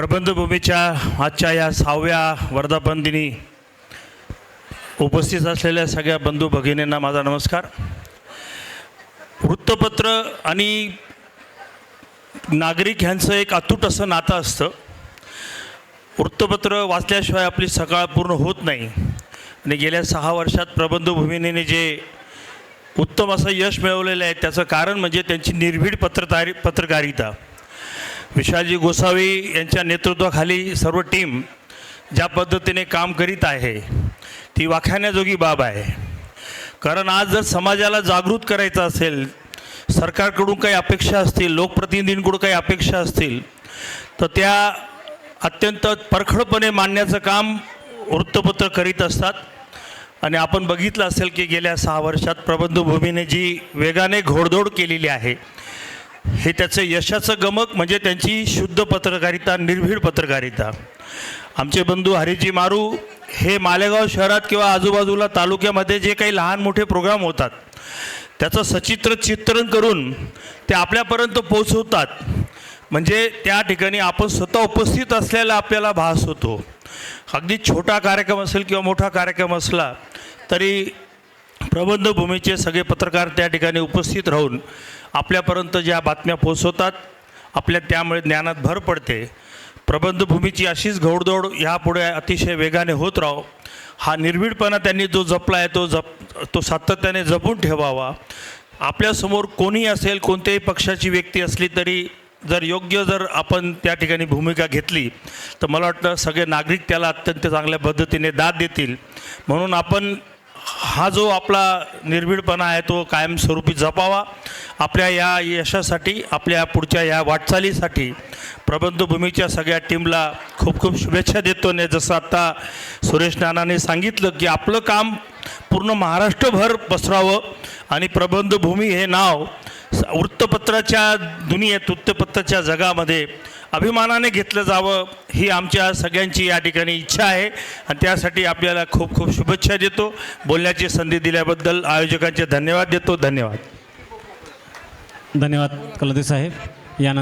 प्रबंधभूमीच्या आजच्या या सहाव्या वर्धापन दिनी उपस्थित असलेल्या सगळ्या बंधू भगिनींना माझा नमस्कार. वृत्तपत्र आणि नागरिक ह्यांचं एक अतूट असं नातं असतं. वृत्तपत्र वाचल्याशिवाय आपली सकाळ पूर्ण होत नाही. आणि गेल्या सहा वर्षात प्रबंधभूमीने जे उत्तम असं यश मिळवलेलं आहे त्याचं कारण म्हणजे त्यांची निर्भीड पत्रकारी पत्रकारिता. विशालजी गोसावी यांच्या नेतृत्वाखाली सर्व टीम ज्या पद्धतीने काम करीत आहे ती वाख्याण्याजोगी बाब आहे. कारण आज जर समाजाला जागृत करायचं असेल सरकारकडून काही अपेक्षा असतील लोकप्रतिनिधींकडून काही अपेक्षा असतील तर त्या अत्यंत परखडपणे मांडण्याचं काम वृत्तपत्र करीत असतात. आणि आपण बघितलं असेल की गेल्या सहा वर्षात प्रबंधभूमीने जी वेगाने घोडदौड केलेली आहे हे त्याचं यशाचं गमक म्हणजे त्यांची शुद्ध पत्रकारिता निर्भीड पत्रकारिता. आमचे बंधू हरिजी मारू हे मालेगाव शहरात किंवा आजूबाजूला तालुक्यामध्ये जे काही लहान मोठे प्रोग्राम होतात त्याचं सचित्र चित्रण करून ते आपल्यापर्यंत पोचवतात म्हणजे त्या ठिकाणी आपण स्वतः उपस्थित असलेला आपल्याला भास होतो. अगदी छोटा कार्यक्रम असेल किंवा मोठा कार्यक्रम असला तरी प्रबंधभूमीचे सगळे पत्रकार त्या ठिकाणी उपस्थित राहून आपल्यापर्यंत ज्या बातम्या पोचवतात आपल्या त्यामुळे ज्ञानात भर पडते. प्रबंधभूमीची अशीच घोडदौड ह्यापुढे अतिशय वेगाने होत राहो. हा निर्भीडपणा त्यांनी जो जपला आहे तो जप तो सातत्याने जपून ठेवावा. आपल्यासमोर कोणी असेल कोणत्याही पक्षाची व्यक्ती असली तरी जर योग्य जर आपण त्या ठिकाणी भूमिका घेतली तर मला वाटतं सगळे नागरिक त्याला अत्यंत चांगल्या पद्धतीने दाद देतील. म्हणून आपण हा जो आपला निर्भीडपणा आहे तो कायमस्वरूपी जपावा. आपल्या या यशासाठी आपल्या पुढच्या या वाटचालीसाठी प्रबंधभूमीच्या सगळ्या टीमला खूप खूप शुभेच्छा देतो. आणि जसं आत्ता सुरेश नानाने सांगितलं की आपलं काम पूर्ण महाराष्ट्रभर पसरावं आणि प्रबंधभूमी हे नाव स- वृत्तपत्राच्या दुनियेत वृत्तपत्राच्या जगामध्ये अभिमानाने घेतलं जावं ही आमच्या सगळ्यांची या ठिकाणी इच्छा आहे. आणि त्यासाठी आपल्याला खूप खूप शुभेच्छा देतो. बोलण्याची संधी दिल्याबद्दल आयोजकांचे धन्यवाद देतो. धन्यवाद. धन्यवाद कलदे साहेब. यानंतर